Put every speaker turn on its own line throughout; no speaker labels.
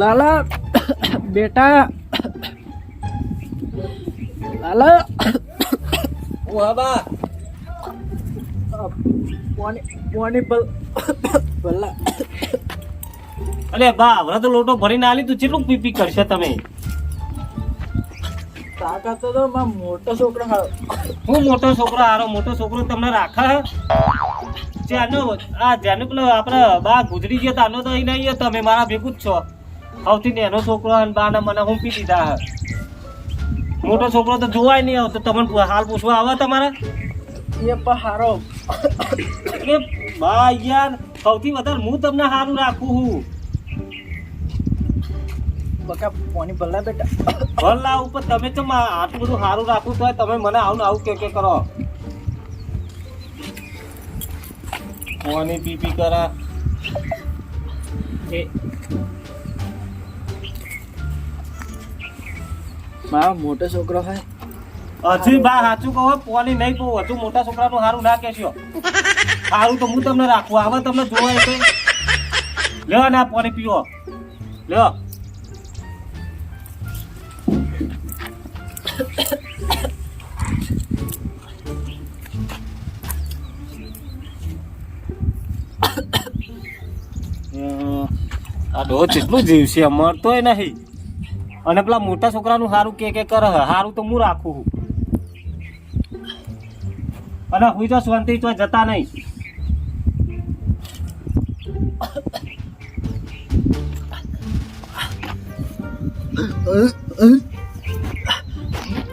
લાલા બેટા લાલા.
વાબા
પાણી પાણી પલ પલ્લા.
બા હવે તો લોટો ભરીને આલી તું કેટલું પીપી કરશે તમે?
કાકા તો મોટો છોકરો હારો.
હું મોટો છોકરો હારો મોટો છોકરો તમને રાખે? જેનો આ જેનો પેલો આપણે બા ગુજરી ગયો તાનો તો અહીં નહીં તમે મારા ભેગું જ છો. સૌથી નેનો છોકરો અને બાને મને હું પી દીધા હે મોટો છોકરો તો જોવાય નહીં આવતો. તમને હાલ પૂછવા આવે તમારે?
એ પણ હારો.
એટલે બા યાર સૌથી વધારે હું તમને સારું રાખું હું.
બકા પોની પલ્લા બેટા.
ભલા ઉપર તમે તો મા- આટલું બધું સારું રાખું તો તમે મને આવું ને આવું કે કે કરો. પોની પી પી કરા. એ.
મારો મોટો છોકરો હે?
હજી બા સાચું કહો પોની નહીં કહું હજુ મોટા છોકરાનું સારું ના કહેશો. સારું તો હું તમને રાખું હવે તમને જોવાય તો. લ્યો ના પોની પીવો. લ્યો. આ ડો જેટલું જીવશે મરતોય નહીં. અને પેલા મોટા છોકરાનું સારું કે કે કરે સારું તો હું રાખું છું અને હું તો શાંતિ તો જતા નહીં.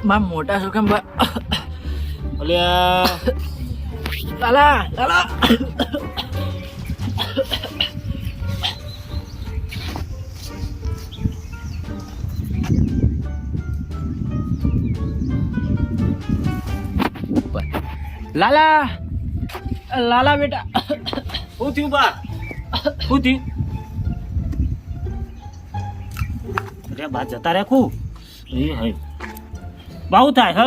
મારા મોટા છોકરા
અલ્યા.
લાલા. લાલા લાલા! લાલા બેટા.
શું થયું બા? શું થયું? અરે બા જતા રાખું એ હઈ બહુ થાય હ?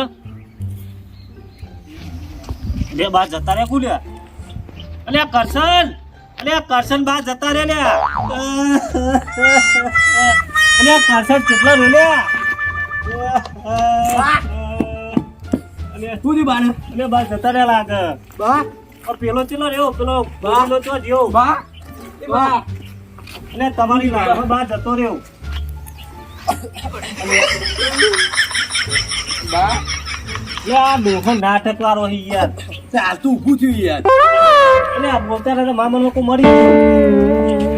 બે બા જતા રાખું લે અલે કરશન. અલે કરશન બા જતા રે લે અલે કરશન કેટલા રે લે અલે
શું થયું બાને
અને બા જતા રે લાગે
બા.
આ પેલો ચેલો રહ્યો પેલો. પેલો ચો જ્યો
બા. એ બા.
અને તમારી લાઈનમાં બા જતો રહ્યો.
બા.
લે આ ડોહો નાટક વાળો હી યાર.
ચાલતું ઊભું થયું યાર.
એટલે આ બોલતા રહેતા મામા લોકો મરી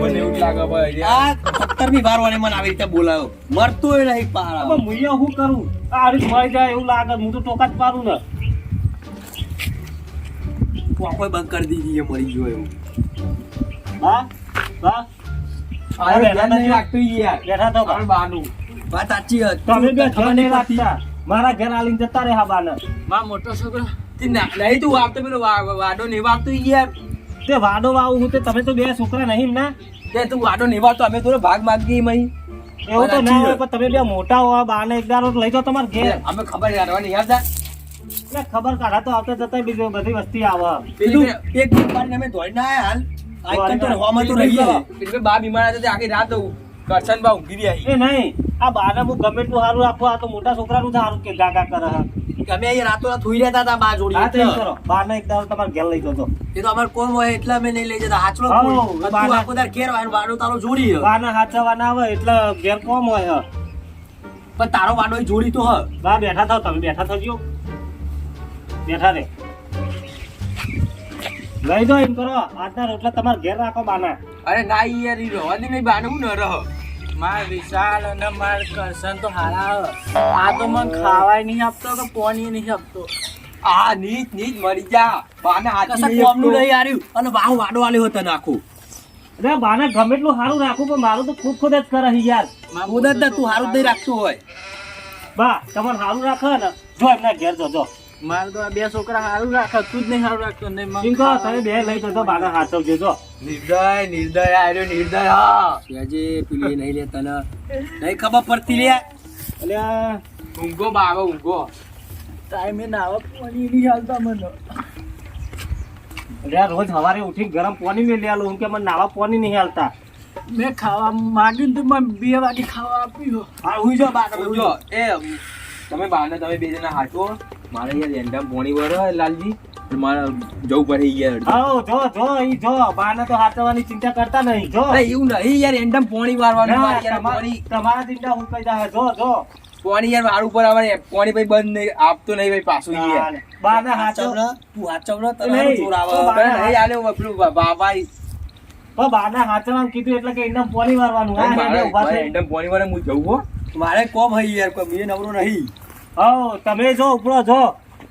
મને એવું લાગે ભાઈ આ સત્તરમી વાર વાળે મને આવી રીતે બોલાયો. મરતો એ નહીં પારા.
હવે મુయ్યા શું કરું? આ રીત મરી જાય એવું લાગે હું તો ટોકા જ પાડું ને.
કોઈ બંધ કરી દીધી એ મરી ગયો એવું. હા? નહીં
મારા ઘર આલીને જતા રહ્યા બાને.
માં મોટો છોકરો. નહીં તું વાગતો પેલો વાડો નહીં વાગતો યાર.
તે વાડો વાવું હું તે તમે તો બે છોકરા નહીં ના?
તે તું આડો નહીં તો અમે થોડો ભાગ માગીએ મહી.
એવું તો ના હોય પણ તમે બે મોટા હો બાને ને એકદાર લઈ જાઓ તમારે ઘેર.
અમે ખબર યારવાની યાદ છે
એટલે ખબર કાઢા તો આવતા જતા બીજી બધી વસ્તી આવે.
પેલું એક દિવસ પાણી અમે ધોઈ ના હાલ. આ એક તો તો રહીએ. બા બીમાર હતા તે આખી રાત કરશન બા ઊંઘી રહ્યા
એ નહીં આ બાને હું ગમે તું સારું રાખો આ તો મોટા છોકરાનું સારું કે ગાગા કરે હા
અમે રાતો રાત હુઈ રહેતા હતા બા જોડી
હા તો એમ
એટલે.
કરો બાને એક દાડો તમારે ઘેર લઈ જજો
એ તો અમારે કોમ હોય એટલે અમે નહીં લઈ જતા હાચલો. તું
બાના-
આખો દાડો ઘેર હોય, વાડો તારો જોડી હે.
બાને હાચવા ના આવે એટલે ઘેર કોમ હોય હા.
પણ તારો વાડો એ જોડી તો હ
બા બેઠા થાવ તમે બેઠા થજો બેઠા રે લઈ દો એમ કરો. આજના રોટલા તમારે ઘેર રાખો બાના.
અરે ના યાર ઈ રહેવા દે નહીં બાને હું ન રહો.
માર વિશાલ અને માર કરશન તો હારા આ તો મને ખાવાય નહીં આપતો કે પોણી નહીં આપતો.
આ નીચ નીચ મરી જા. બાને
કશા
નહીં
કોમનું
લઈ
નહીં
અને બાહુ વાડો આલ્યો હતો નાખો.
અરે બાને ગમે એટલું સારું રાખું પણ મારું તો ખુદ ખુદ જ કરે છે યાર.
ખુદ જ તું સારું જ નહીં રાખતું હોય.
બા તમારે સારું રાખે ને. જો એમના ઘેર જજો.
માર તો આ બે છોકરા સારું રાખે તું જ નહીં સારું રાખતો નહીં.
કહો તમે બે લઈ જજો બાને હાચવજો જો
નિર્દય નિર્દય આર્યો નિર્દય હા. આજે પેલી નહીં લે તને. નહીં ખબર પડતી લે.
એટલે આ
ઊંઘો બાવો ઊંઘો.
ટાઈમે નાવા પાણી નહીં હાલતા મને.
અરે આ રોજ સવારે ઉઠી ગરમ પાણી મેં લે હું કે મને નાવા પાણી નહીં હાલતા.
મેં ખાવા માંગ્યું તો મને બે વાગે ખાવા આપ્યું.
હા હું જો બા તમે
જો એ તમે બાને તમે બે જણા હાચો. મારે યાર રેન્ડમ પોણી વર લાલજી મારે જવું પડે યાર.
આવો જો જો ઈ જો બાને તો હાચવવાની ચિંતા કરતા નહીં જો.
અરે એવું નહીં યાર રેન્ડમ પોણી વારવાનું મારે યાર પોણી.
તમારા ચિંતા હું કહી દા જો જો.
પોણી યાર મારું ઉપર આવે પોણી ભાઈ બંધ નહીં આપતો નહીં ભાઈ પાછું યાર.
બાને હાચવ
તું હાચવ ને
તને ચોર આવે.
નહીં આલે પેલું બાબા
બાને હાચવાનું કીધું એટલે કે એકદમ પોણી વારવાનું હા
મારે
એટલે ઊભા થઈ.
રેન્ડમ પોણી વારે હું જવું હો. મારે કોમ હઈ યાર કોઈ બીજે નવરો નહીં.
હઉ, તમે જો ઉપરો જો.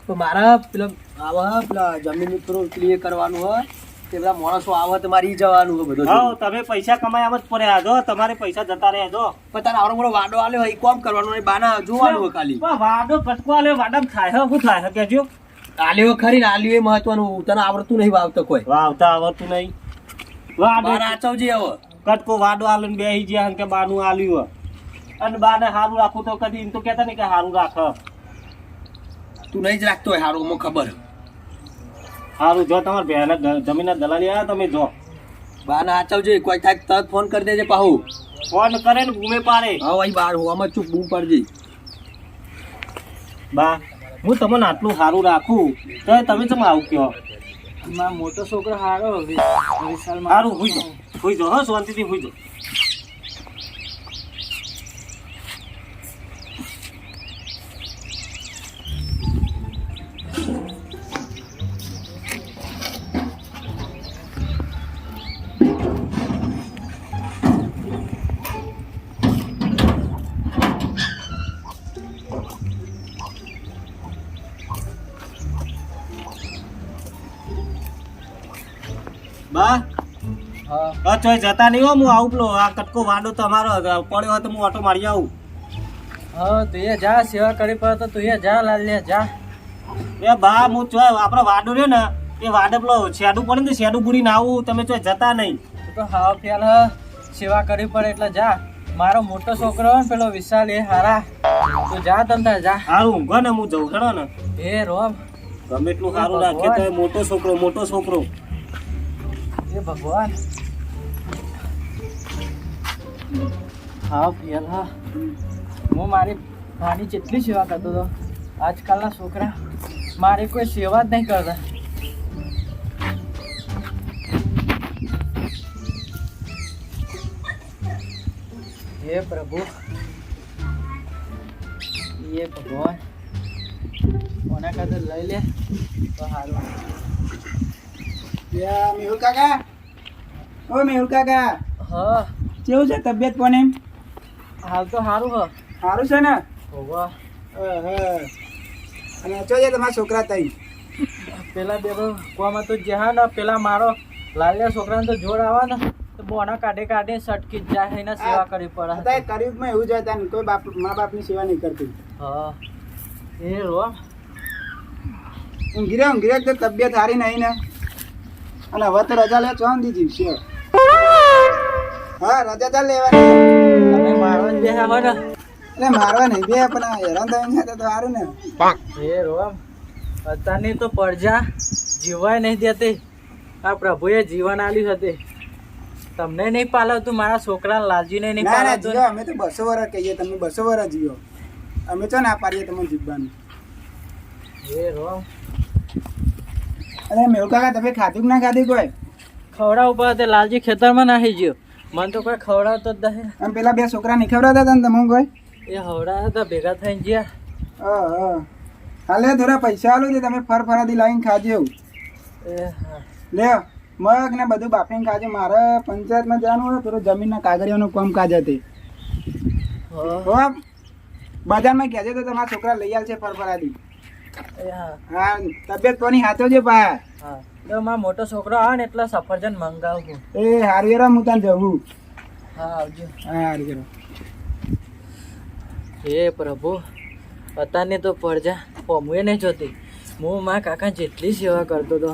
તો મારા પેલા આવા પેલા જમીન ઉપર ક્લિયર કરવાનું હોય તે બધા માણસો આવે તો મારી જવાનું હોય બધું.
હઉ, તમે પૈસા કમાયા જ પડ્યા જો તમારે પૈસા જતા રહ્યા જો.
પણ તારે આવડો મોટો વાડો આલ્યો હોય કોમ કરવાનું હોય બાના જોવાનું હોય ખાલી.
વાડો ફટકો આલે વાડામાં થાય હે, શું થાય હે કહેજો.
આલ્યો ખરી ને આલ્યો એ મહત્વનું તને આવડતું નહીં વાવતો કોઈ.
વાવતા આવડતું નહીં. વાડો.
રાચવજી આવો
કટકો વાડો આલે ને બેહી ગયા કે બાનું આલ્યું હોય. અને બાને હારું રાખું તો કદી એમ તો કહેતા નહીં કે સારું રાખ.
તું નહીં જ રાખતો હોય સારું મને ખબર.
હારું જો તમારે બેના જમીનના દલાલી આવ્યા તમે જો.
બાના આચવજે કોઈ થાય તરત ફોન કરી દેજે પાહુ.
ફોન કરે ને ગુમે પાડે.
હા અહીં બાર હોવામાં ચૂપ બૂમ પડજે.
બા હું તમને આટલું સારું રાખું તો તમે તમે આવું
કહો? મોટો છોકરો હારો વિશાલમાં
સારું હુઈ જો હુઈ જો હો શાંતિથી હુઈ જો ચોય જતા નહીં હો હું આવું પેલો આ કટકો વાડો તમારો પડ્યો હોય તો હું ઓટો મારી આવું.
હા તું એ જા સેવા કરી પડે તો તું એ જા લાલ્યા જા.
એ બા હું ચોય આપણો વાડો રહ્યો ને એ વાડો પેલો શેડું પડે ને શેડું બુડીને આવું તમે ચોય જતા નહીં.
તો હાવ ફેલ સેવા કરવી પડે એટલે જા. મારો મોટો છોકરો ને પેલો વિશાલ એ હારા. તું જા તમને જા.
સારું ઊંઘો ને હું જઉં ખરો ને.
એ રોમ.
ગમે એટલું સારું રાખે તો મોટો છોકરો મોટો છોકરો.
એ ભગવાન. હાવ ફેલ હા. હું મારી ભાની જેટલી સેવા કરતો હતો. આજકાલના છોકરા મારી કોઈ સેવા જ નહીં કરતા. હે પ્રભુ. એ ભગવાન. કોના ખાતર લઈ લે? તો સારું
મેહુલ કાકા. ઓ મેહુલ કાકા.
હા.
કેવું છે તબિયત કોને
હાલ તો સારું હ.
સારું છે ને?
વાહ
અહ. અને ચો છે તમારા છોકરા તઈ?
પેલા બે કોમાં તો જ્યાં ને પેલા મારો લાલ્યા છોકરાને તો જોર આવે ને તો બોના કાઢે કાઢે સટકી જાય એના સેવા કરવી પડે.
અત્યારે કરિયુગમાં એવું જાય હતા ને કોઈ બાપ મા બાપની સેવા નહીં કરતી.
હા. એ રો
ઊંઘી રહ્યા ઊંઘી રહ્યા તબિયત સારી નહીં ને. અને હવે તો રજા લે ચોન દીધી જીવશે. હા રજા લેવાની.
તમે મારવા જ ને.
એટલે મારવા નહીં બે પણ હેરાન થઈને તો સારું ને.
એ રોમ અત્યારની તો પડજા જીવાય નહીં દેતી. આ પ્રભુએ જીવન આલ્યું હતી. તમને નહીં પાલવતું મારા છોકરા લાલજીને નહીં
ના ના
પાલવતું?
અમે તો બસો વર્ષ કહીએ તમે બસો વર્ષ જીવો. અમે તો ના પાડીએ તમને જીવવાનું?
એ રોમ.
અરે મેહુલ કાકા તમે ખાધું કે ના ખાધું કોઈ?
ખવડા ઉપર તે લાલજી ખેતરમાં નાખી ગયો. મને તો કોઈ ખવડાવતો જ નહીં.
આમ પેલા બે છોકરા નહીં ખવડાવતા હતા ને તમે કોઈ
એ ખવડાવતા હતા ભેગા થઈને ગયા.
હા હાલે થોડા પૈસા આલો છે તમે ફર ફરાથી લાવીને ખાજો લે મગ ને બધું બાફીને ખાજો. મારે પંચાયતમાં જવાનું હોય થોડું જમીનના કાગળિયાનું કામ કાજ હતી બજારમાં કહેજો તો તમારા છોકરા લઈ આવશે ફર ફરાથી
હા.
હા તબિયત કોની હાથો છે પા
હા. તો મારો મોટો છોકરો આવે ને એટલે સફરજન મંગાવું.
એ હારું હું ત્યાં જવું.
હા આવજો.
હા હારું.
હે પ્રભુ અત્યારની તો પડજા પમુએ નહીં જોતી. હું મા કાકા જેટલી સેવા કરતો હતો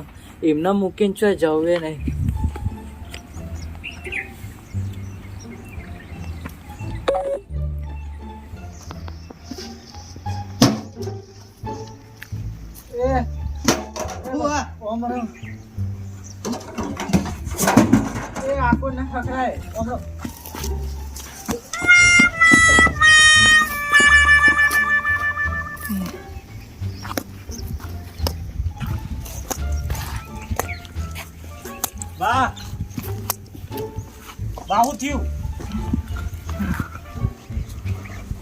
એમને મૂકીને છો જવે નહીં. એ એ આખો ના ખખડાય ઓમરો.
બા. બા, હું થયું?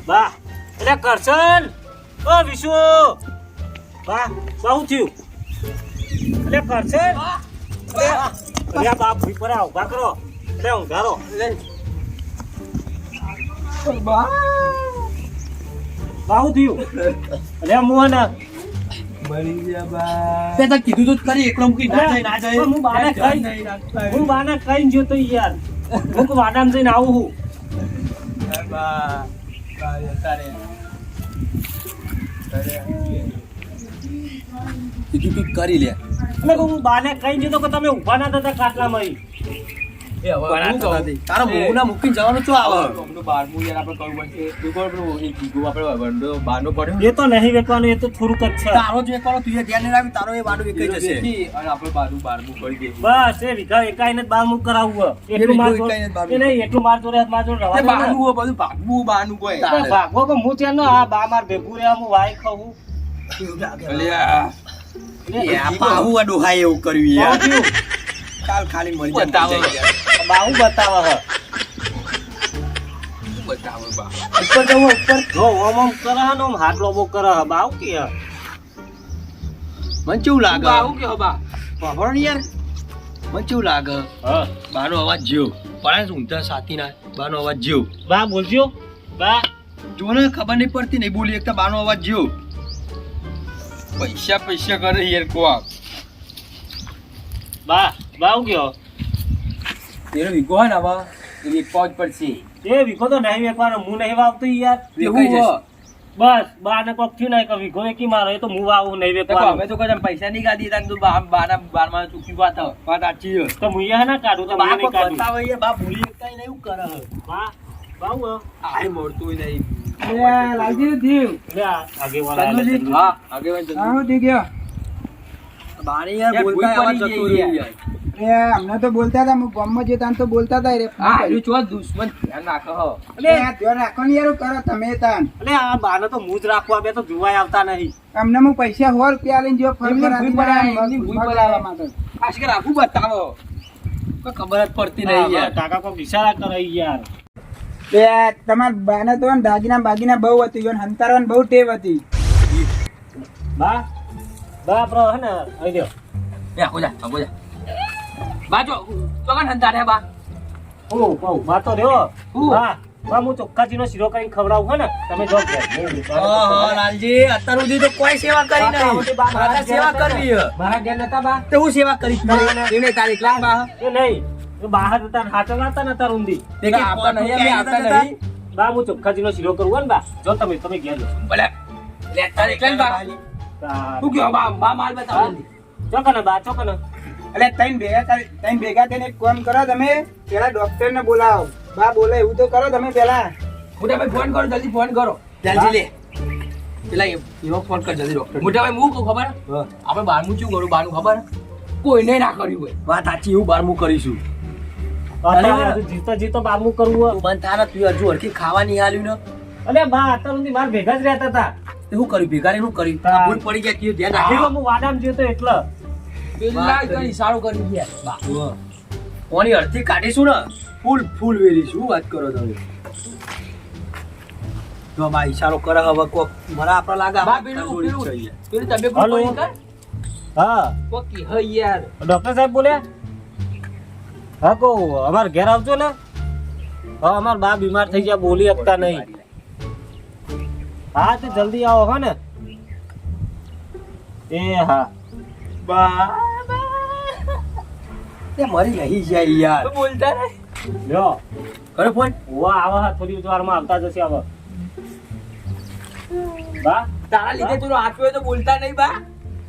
બા. એટલે કરશન. ઓ વિશુ. બા બા થયું?
તે તો કીધું તો એકલો મૂકી ના જાય ના જાય.
હું બાને કઈ-. હું બાને કઈ જો તો યાર. હું તો વાડામાં જઈને આવું હું.
બા, બા, તારે. કીધું કરી લે.
એટલે હું બાને કઈ દીધો કે તમે ઊભા ના થતા.
પણ. તારા મોંના મૂકીને જવાનું શું આવે?
એ તો નહીં વેચવાનું એ તો થોડુંક જ છે.
તારો જ વેપારો તું ધ્યાન નહીં રાખી તારો એ વાડું વેચાઈ જશે.
બસ એ વિઘા એકાઈને જ કરાવવું એટલું માર જોડે- નહીં, એટલું માર જોડે માર જોડે રવા દો ને. તો ભાગવો કે હું ત્યાં આ બા માર ભેગું રહ્યા હું વાય ખાવું
એવું કર્યું યાર. કાલ ખાલી મરી જાય
બા હું બતાવે હે. ઉપર જવો ઉપર. જો ઓમ ઓમ કરે હે હાથ લોબો કરે હે. બા કે
મને કેવું લાગે? ખબર ને યાર. મને કેવું લાગે?
હા.
બાનો અવાજ જ્યો પણ આ ઊંધા સાથીના બાનો અવાજ જ્યો
બા બોલજો. બા.
જો ખબર નહીં પડતી નહીં બોલી એકતા બાનો અવાજ જ્યો
પૈસા પૈસા કરે યાર કોક.
બા બા હું ગયો
તેરો વિગો હે ના બા એ વેચવા જ પડશે.
એ વિકો તો નહીં એકવાર હું નહીં વાવતો યાર.
વેચાઈ જશે.
બસ બાને કોક થયું નહીં કવિ વિકો કી મારો એ તો હું વાવું નહીં વેચવાનો.
અમે તો કદાચ પૈસા નહીં કાઢી તા તું બા બાના બારમાં ચૂકી વાત
વાત આચી
તો હું અહીંયા ના કાઢું તો
બા બતાવે યાર, બા ભૂલી કઈ નહીં કરે
બા બા
આય મળતું નહીં
લે આ આગેવાળા આલે
ચંદુજી.
ચંદુ.
હા આગેવાન ચંદુ.
આવું થઈ ગયો
બાને યાર બોલતા
ભૂલ
જતો રહ્યો
યાર.
યાર.
અમને તો બોલતા હતા હું ગામમાં જતા તો બોલતા હતા રે
હા એનું ચો દુશ્મન ધ્યાન રાખો
એટલે ધ્યાન રાખો ને યાર કરો તમે તાન
આ બાને તો મૂજ રાખવા બે તો જોવાય આવતા નહીં
અમને હું પૈસા હોર રૂપિયા લઈને જો ફર ફર માટે.
બતાવો
કોઈ ખબર જ પડતી નહીં યાર
કાકા કોક ઈશારા કરે યાર
બે તમાર બાને તો ને દાગીના બાગીના બહુ હતી યોન હંતારવાન બહુ ટેવ હતી.
બા બા પ્રો હે ને આઈ દ્યો
એ આખો જા આખો જા. બા જો ચોકન હંતાર હે બા?
હું બહુ બા તો રહ્યો.
હું?
બા બા હું ચોખ્ખાજીનો શીરો કરીને ખવડાવું હે ને તમે જો.
લાલજી અત્યાર સુધી તો કોઈ સેવા કરી નહીં. મારા સેવા કરવી.
મારા ઘેર નતા બા.
તો હું સેવા કરીશ? એને તારી ક્લાસ બા.
એ નહીં. બહાર હતા ને હતા ને તાર ઊંધી.
તે કે
નહીં અમે આવતા નહીં
બા હું ચોખ્ખાજીનો શીરો કરું ને બા. જો તમે તમે ઘેર જો
ભલે. લે તારે કેમ બા.
બા.
તું કયો બા? બા માલ બતાવો. જલ્દી.
બા ચોકને
એટલે ત્રણ ભેગા કરી ભેગા થઈને એક કામ કરો તમે પેલા ડોક્ટર ને બોલાવો. બા બોલે એવું તો કરો તમે પેલા.
મોટા ભાઈ ફોન કરો જલ્દી ફોન કરો.
જલ્દી લે.
પેલા ફોન કર જલ્દી ડોક્ટર મોટા ભાઈ હું કહું ખબર. આપણે બારમું શું કરું? બારનું ખબર? કોઈને ના કર્યું હોય.
વાત સાચી એવું બારમું કરીશું.
જીતો જીતો બાબુ કરવું
બંધ થાને તું હજુ હરખી ખાવા નહીં આલ્યું ને.
બા અત્યાર સુધી માર ભેગા જ રહેતા હતા.
તે શું કર્યું? ભેગા શું કર્યું? ભૂલ પડી ગયા ધ્યાન
હું વાડામાં જ્યો એટલે.
પેલા કઈ સારું
કોની અડધી કાઢીશું ને? ફૂલ ફૂલ વેરીશું વાત કરો તમે? જો બા ઈશારો કરે હવે કોક. મને આપડે લાગે
બા પેલું પેલું. કોઈ
હા.
કોકી હૈ યાર.
ડોક્ટર સાહેબ બોલ્યા? હા કહું અમાર ઘેર આવજો ને. હા અમાર બા બીમાર થઈ ગયા બોલી શકતા નહીં. હા તો જલ્દી આવો હો ને. એ હા.
બા તે મરી રહી જાય યાર.
તો બોલતા નહીં
લ્યો.
કરે ફોન.
ઓ આવા હા થોડી વારમાં આવતા જશે હવે બા.
તારા લીધે તું આપ્યો તો બોલતા નહીં બા.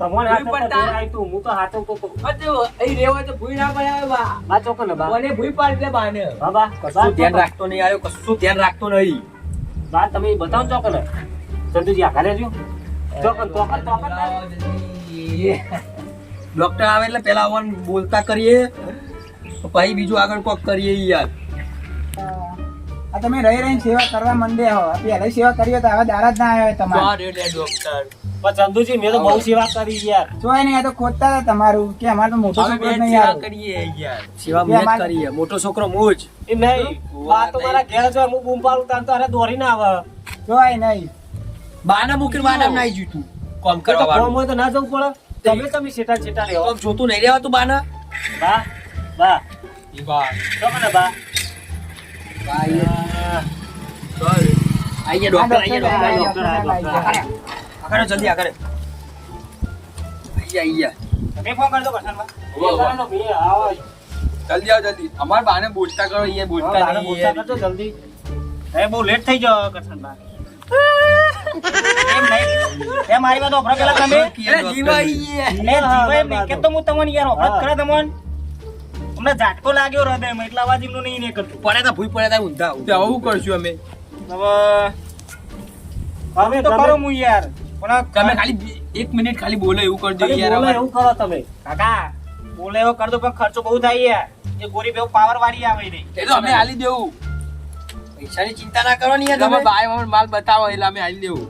તમને હાથ
ભૂઈ પડતા.
આવ્યું હું તો હાથો તો
અતે અહીં રહેવા તો ભૂઈ ના પડે બા
બા ચોકો ને બા.
મને ભૂઈ પાડ દે બાને.
બા બા
કશું ધ્યાન રાખતો નહીં આવ્યો કશું ધ્યાન રાખતો નહીં.
બા તમે બતાવો ચોકો ને. સંતુજી ચોકન ચોકન ચોકન
ડોક્ટર આવે એટલે પેલા આવવાનું બોલતા કરીએ. તો પછી બીજું આગળ કોક કરીએ યાર.
આ તમે રહી રહીને સેવા કરવા માંડ્યા હો. પહેલા સેવા કરી તો હવે દારા જ ના આવે તમારે.
ડોક્ટર
પણ ચંદુજી મેં તો બહુ સેવા કરી યાર.
જોઈ નહીં આ તો ખોટતા હતા તમારું કે અમારે તો મોટો છોકરો જ નહીં
સેવા કરીએ યાર. સેવા મેં જ કરીએ. મોટો છોકરો હું જ.
એ નહીં બા તો મારા ઘેર જો હું બૂમ પાડું તાર તો અરે દોરીને આવે.
જોઈ નહીં.
બાના મૂકીને બાના નાઈ જીતું કોમ
તો
કરવા વાળું.
હોય તો ના જવું પડે. તમે તમે છેટા છેટા રહ્યો
કોમ જોતું નહીં રહેવાતું બાના.
બા બા.
ઈ બા.
તો મને બા.
આઈએ ડોક્ટર
ડોક્ટર
આઈએ
આયા,
ડોક્ટર. આખરે જલ્દી આખરે. આઈએ આઈએ
તમે ફોન કરજો આવો.
જલ્દી. આવો જલ્દી. અમાર બાને બોલતા કરો એ બોલતા નહીં.
બોલતા. કરજો જલ્દી. એ બહુ લેટ થઈ જાવ કરશનબા એમ નહીં. એ મારી વાત ઓફર પેલા તમે.
અરે જીવા
એ જીવો એમ નહીં. કે તો હું તમને યાર ઓફર કરે તમને? તમને ઝાટકો લાગ્યો હૃદયમાં એટલા અવાજ એમનું નહીં નહીં કરતું
પડે તો ભૂઈ પડે તો ઊંધા
ઊંધા આવું કરશું અમે.
હવે હવે તો કરો હું યાર. પણ
તમે ખાલી એક મિનિટ ખાલી બોલો એવું કરજો યાર
બોલો એવું કરો તમે. કાકા બોલે એવો કરજો પણ ખર્ચો બહુ થાય યાર. એ ગોરી બેવ પાવર વાળી આવે નહીં.
એ તો અમે હાલી દેવું.
પૈસાની ચિંતા ના કરો ને યાર
તમે. બાય અમારે માલ બતાવો એટલે અમે હાલી દેવું.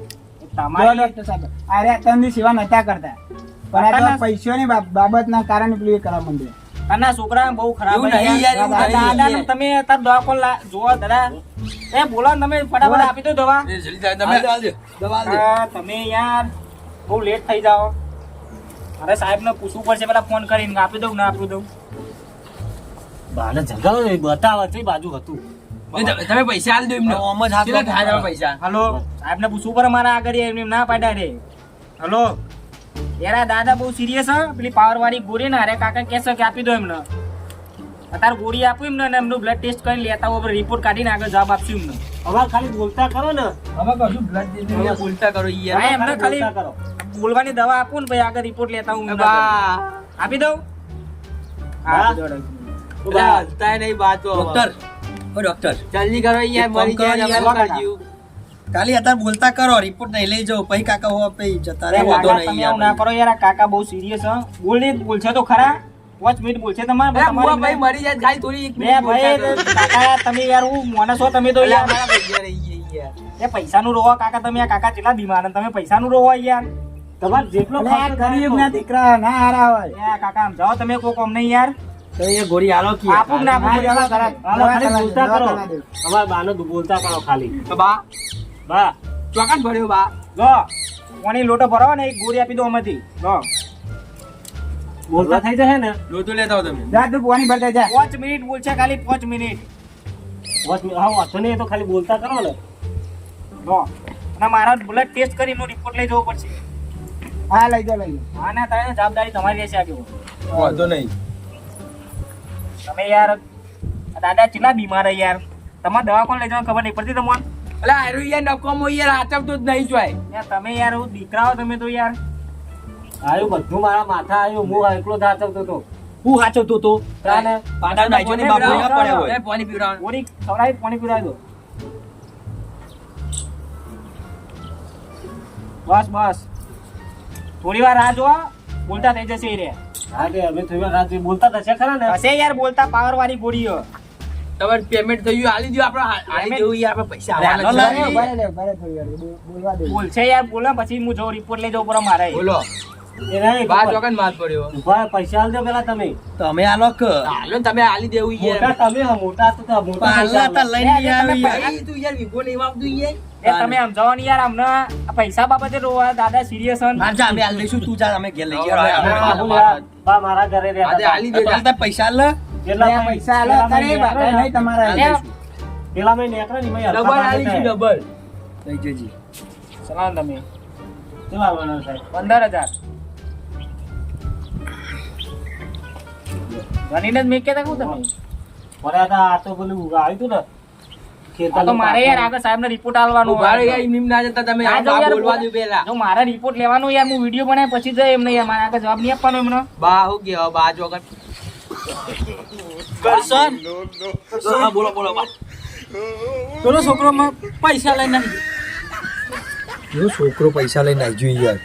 તમારે
ડોક્ટર સાહેબ. અરે તમને સેવા નતા કરતા. પણ આ પૈસાની બાબતના કારણે પેલું એ કરવા માંડ્યા.
આના છોકરા બહુ ખરાબ દાદા. તમે તાર દવા કોણ જોવા દાદા. એ બોલો ને તમે ફટાફટ આપી દો દવા.
એ જલ્દી જાય
તમે
યાર બહુ લેટ થઈ જાઓ. અરે સાહેબ ને પૂછવું પડશે પેલા ફોન કરીને આપી દઉં ના આપી દઉં. બાને જગાવો બતાવો છે બાજુ હતું.
તમે- પૈસા હાલ દો એમને.
આમ જ
હલો સાહેબ ને પૂછવું પડે મારા આગળ એમને ના પાડ્યા રે. હલો. યાર આ દાદા બહુ સિરિયસ હા. પેલી પાવર વાળી ગોળી ના અરે કાકા કહેશે કે આપી દો એમને. અત્યારે ગોળી આપું એમને અને એમનું બ્લડ ટેસ્ટ કરીને લેતા હોય રિપોર્ટ કાઢીને આગળ જવાબ આપશું એમને. હવે ખાલી બોલતા કરો ને.
હવે કશું બ્લડ બોલતા કરો ઈ યાર.
એમને ખાલી બોલવાની દવા આપું ને ભાઈ આગળ રિપોર્ટ લેતા હું આપી દઉં.
હા. હલતાય નહીં બાતો.
ડોક્ટર ઓ ડોક્ટર
જલ્દી કરો યાર મરી જાય. કરજો.
ખાલી અત્યારે બોલતા કરો રિપોર્ટ નહીં લઈ જાઓ. પછી કાકા હો પછી જતા રહે વાંધો નહીં
યાર ના કરો યાર આ કાકા બહુ સિરિયસ હા. બોલી બોલશે તો ખરા. પાંચ મિનિટ બોલશે તમારે તમારે
ભાઈ મરી જાય ખાલી થોડી એક મિનિટ
ભાઈ કાકા તમે યાર હું મોણસ છો તમે તો યાર.
મારા પૈસા રહી ગયા યાર.
એ પૈસાનું રોવા કાકા તમે આ કાકા કેટલા બીમાર તમે પૈસા નું રોવા યાર. તમારે જેટલો
એટલે આ ગરીબના દીકરા ના હારા હોય
એ કાકા આમ જાઓ તમે કોક કોમ નહીં યાર.
તો એ ગોળી હાલો કે
આપું ના આપું
હા, દવા કરાવ.
હાલો, ખાલી બોલતા કરો. બાનો બોલતા કરો ખાલી.
બા
બા
ચોકન ભર્યો બા.
જો પાણી લોટો ભરાવો ને એક ગોળી આપી દો અમેથી લો. બોલતા થઈ જશે ને?
લોટો લેતા હો તમે.
જા તું પાણી ભરતા જા.
પાંચ મિનિટ બોલશે ખાલી પાંચ મિનિટ. 5 મિનિટ હા વાંધો નહીં તો ખાલી બોલતા કરો ને. લો અને મારા બુલેટ ટેસ્ટ કરી નો રિપોર્ટ લઈ જવો પડશે.
હા લઈ જાઓ લઈ જાઓ.
ના તારે જવાબદારી તમારી રહેશે આગળ
વાંધો નહીં.
તમે યાર દાદા કેટલા બીમાર છે યાર? તમારે દવા કોણ લઈ જવાનું ખબર નહીં પડતી તમને?
અલા આયરો યાર નકોમો યાર આચમતો જ નહીં જોય.
યાર તમે યાર હું દીકરાઓ તમે તો યાર. આયુ બધું મારા માથા આયુ હું એકલો સાચવતો તો.
હું સાચવતો તો?
તાને
પાડા નાખ્યો ને બાપુ ના પડ્યા હોય.
પાણી પીવડાવો
ઓરી ખવડાવી પાણી પીવડાવી દો. બસ બસ. થોડી વાર રાહ જો બોલતા થઈ જશે એ રે. હા કે અમે થોડી વાર રાહ બોલતા થશે ખરા ને? હશે યાર બોલતા પાવર વાળી ગોળીઓ.
તમારે પેમેન્ટ થયું આલી દો આપણે આલી દેવું યાર આપણે પૈસા
અરે,
આવવાના છે.
લે ભરે થોડી વાર બોલ-
છે યાર બોલા પછી હું જો રિપોર્ટ લઈ જાઉં પર મારે
બોલો
પૈસા તમે
તમે આલો કે
હાલો ને તમે હાલી દેવું
મોટા
યાર
તમે હો, મોટા તો તો મોટા
પાલા
પૈસા
તા લઈને
આલો.
આવી યાર.
ભાઈ, તું યાર વિભો નહીં વાપતું યાર
એ તમે સમજાવો ને યાર અમને પૈસા બાબતે રોવા દાદા સિરિયસ
અમે તું જા અમે ઘેર લઈ
બા મારા ઘરે
આજે
તાર પૈસા લે
તારે બાપા નહીં તમારા.
પેલા મેં નેકળે ની મેં
ડબલ આલી છે ડબલ.
લઈ જજે.
સલામ તમે. કેટલા આવવાના સાહેબ પંદર હજાર. ગણીને જ મેં કહેતા કહું તમે આ તો પેલું આવ્યું હતું ને. મારે યાર આગળ સાહેબ રિપોર્ટ આલવાનો
ઊભા યાર, એમ ના જતા તમે આ
જાઓ
બા
યાર,
બોલવા દો પેલા
જો મારે રિપોર્ટ લેવાનો યાર હું વીડિયો બનાવ્યા પછી જાય એમને યાર મારે આગળ જવાબ નહીં આપવાનો એમને.
બા હું કે બા ચોકાન
કરશન હા બોલો બોલો બા
પેલો છોકરો પૈસા લઈને
એવો છોકરો પૈસા લઈને આવી જોઈએ યાર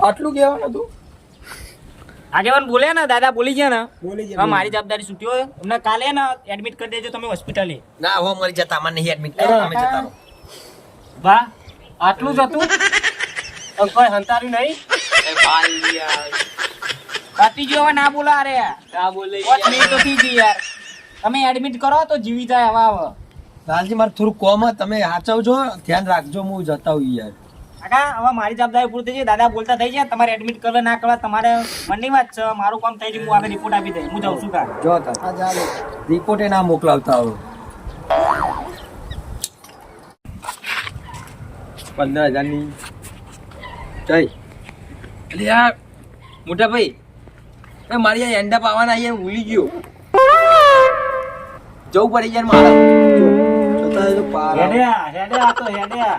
આટલું કહેવાનું હતું આગેવાન બોલે ને દાદા બોલી ગયા ને.
બોલી
ગયા મારી જવાબદારી છૂટ્યો અમને કાલે ને એડમિટ કરી દેજો તમે હોસ્પિટલે
ના હો મરી જતા મને નહીં એડમિટ કરો તમે જતા રહો.
બા આટલું જ હતું? અને કોઈ હંતાર્યું નહીં?
એ ભાઈ યાર.
પતિ જો હવે ના બોલા. અરે
ના બોલે
તો થઈ ગઈ યાર. તમે એડમિટ કરો તો જીવી જાય હવા હવે
લાલજી મારે થોડું કોમ તમે સાચવજો ધ્યાન રાખજો હું જતા હોઉં યાર.
કાકા હવે મારી જવાબદારી પૂરી થઈ છે દાદા બોલતા થઈ છે તમારે એડમિટ કરવા ના કરવા તમારે મનની વાત છે. મારું કામ થઈ ગયું હું આગળ રિપોર્ટ આપી દઈ હું જાઉં છું કા
જો તાર. રિપોર્ટે ના મોકલાવતા હવે પંદર હજારની. જય. એટલે યાર મોટા ભાઈ. મારી આ એન્ડા પાવાના અહીંયા ભૂલી ગયો. જવું પડી યાર મારા. જતા રહેજો પાર
હેડ્યા હેડ્યા તો હેડ્યા.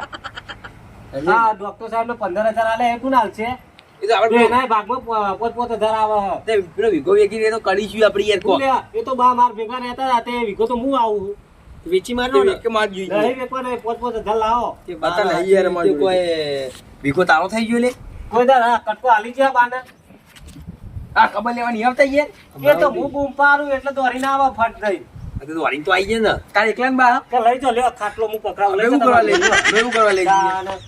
હા ડોક્ટર સાહેબ ને પંદર હજાર આલે એ કોણ હાલશે
એ તો આપણે
એના ભાગમાં પોત પોત હજાર આવે.
તે પેલો વિગો વેગી તો કરીશું આપણી યાર કો
એ તો બા માર ભેગા રહેતા હતા તે વિગો તો હું આવું?
વેચી મારનો ને? કે માર જોઈએ
નહીં વેચવા નહીં, પોત પોત હજાર લાવો.
બતા નહીં યાર માર કોઈ વિગો તારો થઈ ગયો લે.
કોઈ હા કટકો હાલી ગયા બાને.
આ ખબર લેવાની આવતા યાર
એ તો હું પાડું એટલે દોરીને આવા ફટ
થઈ તો આઈ તો આવી જાય ને. તારે એકલા બા?
કે લઈ જાઓ લ્યો ખાટલો હું પકડાવ લઈ
કરવા લઈ. એવું કરવા લઈ.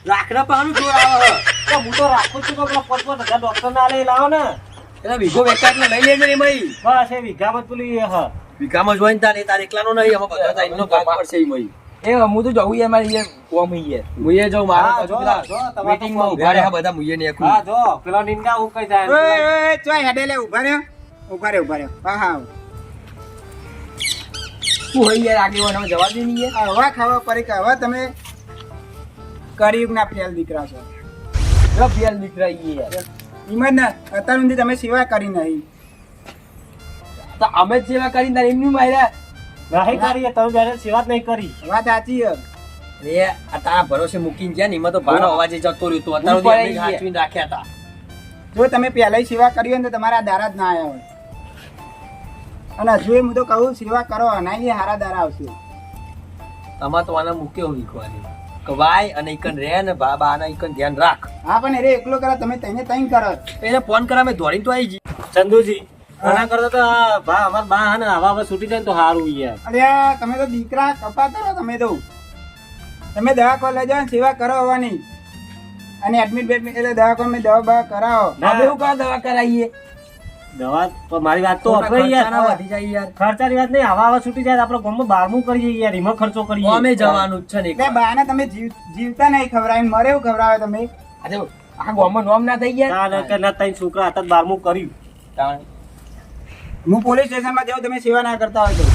લાકડા પાનું જોર આવે.
તો હું તો રાખું છું કે પોત પોત હજાર ડોક્ટર ના લઈ લાવો ને.
એટલે વિગો વેચાટ ને લઈ લેજો એમાં
બસ એ વિઘામાં જ પેલી હા.
વિકામાં જોઈને તારે તાર એકલાનો નહીં અમે બધા એમનો ભાગ પડશે મઈ. એ હું તો જવું યાર મારી યાર કોમ યાર. હું જો જાઉં મારા
જો,
પેલા
જો,
માં ઊભા રહ્યા બધા મુઈએ ને એકલું.
હા જો પેલો નિંગા હું કઈ જાય
ઓય, ચોય હેડે લે ઊભા રહ્યો. ઊભા રહ્યો ઊભા રહ્યો. હા હા
શું હોય યાર આગેવાન હવે જવા દે ને યાર?
હવે ખબર પડી કે હવે તમે કળિયુગના ફેલ દીકરા છો.
જો ફેલ દીકરા યાર.
હિંમત ના અત્યાર સુધી તમે સેવા કરી નહીં.
તો અમે જ સેવા કરી તારે એમની માર્યા
નહીં કરીએ તમે બેરે સેવા જ નહીં કરી.
વાત સાચી છે.
રે આ તારા ભરોસે મૂકીને ગયા ને એમાં તો ભારો અવાજે જતો રહ્યો તો. અત્યારે હાચવીને રાખ્યા હતા.
જો તમે પહેલાંય સેવા કરી હોય ને તો તમારા દારા જ ના આવ્યા હોય. અને હજુ હું તો કહું સેવા કરો અનાય હારા દારા આવશે.
તમારે તો આને મૂક્યો વિકવાની કે વાય અને ઇકન રે ને બાબા આના ઇકન ધ્યાન રાખ.
હા પણ અરે એકલો કરા તમે તેને તઈ કરો.
એને ફોન કરા મેં દોડીને તો આવી જી
ચંદુજી આના કરતા તો આ ભા અમાર બા હે ને આવા હવે છૂટી જાય તો સારું યાર
અરે તમે તો દીકરા કપાતા રહો તમે તો. તમે દવાખાને લઈ જાઓ ને સેવા કરો હોવાની. અને એડમિટ બેડમિટ એટલે દવાખાને દવા બવા કરાવો.
ના.
હવે એવું કા દવા કરાવીએ?
દવા તો મારી વાત તો
આપણે
યાર.
વધી જાય યાર.
ખર્ચાની વાત નહીં આવા આવા છૂટી જાય આપણે ગામમાં બારમું કરીએ યાર એમાં ખર્ચો કરીએ.
અમે જવાનું જ છે ને
એટલે બાને તમે જીવતા નહીં ખવડાવીને મરે એવું ખવડાવે તમે.
આજે આ ગામમાં નોમ ના થઈ ગયા?
તાને કે ના તઈ છોકરા હતા બારમું કર્યું.
હું પોલીસ સ્ટેશનમાં જાઉં તમે સેવા ના કરતા હોય તો.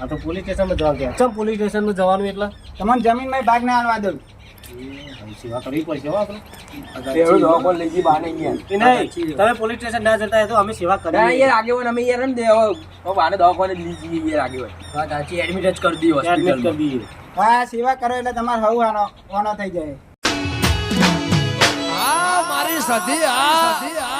આ તો પોલીસ સ્ટેશનમાં જવા ગયા. ચમ પોલીસ સ્ટેશનમાં જવાનું એટલે?
તમને જમીનમાં ભાગ ના આલવા દઉં.
સેવા કરવી પડશે હો આપણે. તમે પોલીસ સ્ટેશન ના જતા હોય તો અમે સેવા
ના યાર આગેવાન અમે યાર એમ દે હવે હવે બાને દવાખાને લઈ જઈએ યાર આગેવાન વાત સાચી એડમિટ જ કરી દી
એડમિટ કરી દઈએ.
હા સેવા કરો એટલે તમારે હવું આનો થઈ જાય.
મારી સધી આ.